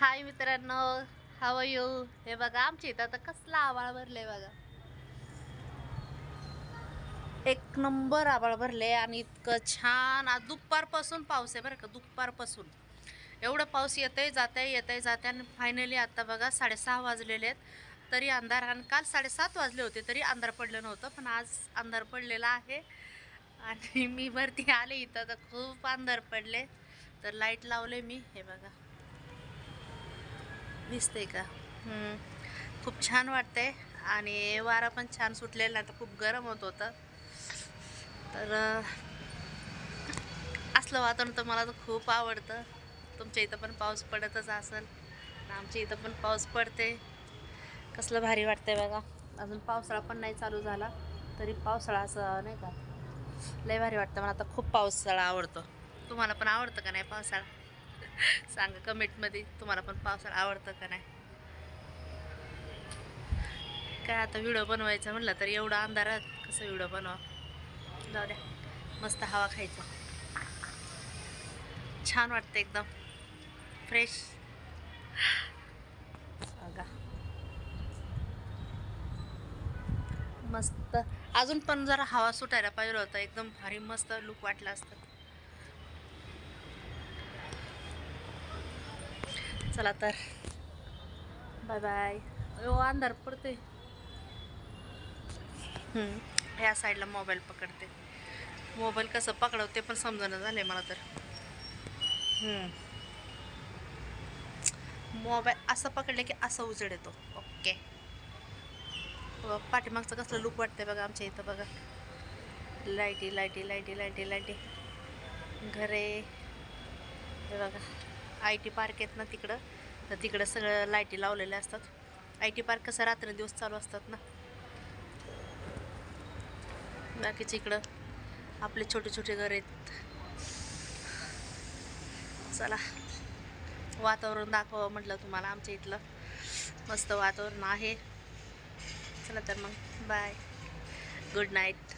हाय मित्रांनो हव यू हे बघा आमच्या इथं आता कसला आवाळ भरले बघा. एक नंबर आबाळ भरले आणि इतकं छान. आज दुपारपासून पाऊस आहे बरं का दुपारपासून. एवढं पाऊस येतंय जाते येतंय जाते आणि फायनली आता बघा साडेसहा वाजलेले आहेत. तरी अंधार आणि काल साडेसात वाजले होते तरी अंधार पडलं नव्हतं पण आज अंधार पडलेला आहे. आणि मी वरती आले इथं तर खूप अंधार पडले. तर लाइट लावले मी हे बघा. दिसते का? खूप छान वाटतंय. आणि वारा पण छान सुटलेला तर खूप गरम होत होतं. तर असलं वातावरण तर मला तर खूप आवडतं. तुमच्या इथं पण पाऊस पडतच असेल. आमच्या इथं पण पाऊस पडते कसलं भारी वाटतंय बघा. अजून पावसाळा पण नाही चालू झाला तरी पावसाळा असं नाही का? लय भारी वाटतं. मला आता खूप पावसाळा आवडतो. तुम्हाला पण आवडतं का नाही पावसाळा? सांगा कमेंटमध्ये तुम्हाला पण पावसाळा आवडतं का नाही? काय आता व्हिडिओ बनवायचा म्हटलं तर एवढा अंधारात कसं व्हिडिओ बनवा जाऊ द्या मस्त हवा खायचा. छान वाटतं एकदम. फ्रेश बघा मस्त. अजून पण जरा हवा सुटायला पाहिजे होतं. एकदम भारी मस्त लुक वाटलं असतं. चला तर. बाय बाय ओ अंधार पडते ह्या साईडला मोबाईल पकडते. मोबाईल कसं पकडवते पण समजणं झालं मला तर. मोबाईल असं पकडले की असं उजेड येतो. ओके पाठीमागचं कसलं लुक वाटतंय बघा आमच्या इथं बघा. लाईटी लाईटी लाईटी लाईटी लाईटी घरे. हे बघा. आय टी पार्क आहेत ना तिकडं. तर तिकडं सगळं लाईटी लावलेल्या असतात. आय टी पार्क कसं रात्रंदिवस चालू असतात ना. बाकीचे इकडं आपले छोटे छोटे घर आहेत. चला वातावरण दाखवावं म्हटलं तुम्हाला आमच्या इथलं. मस्त वातावरण आहे. चला तर मग बाय गुड नाईट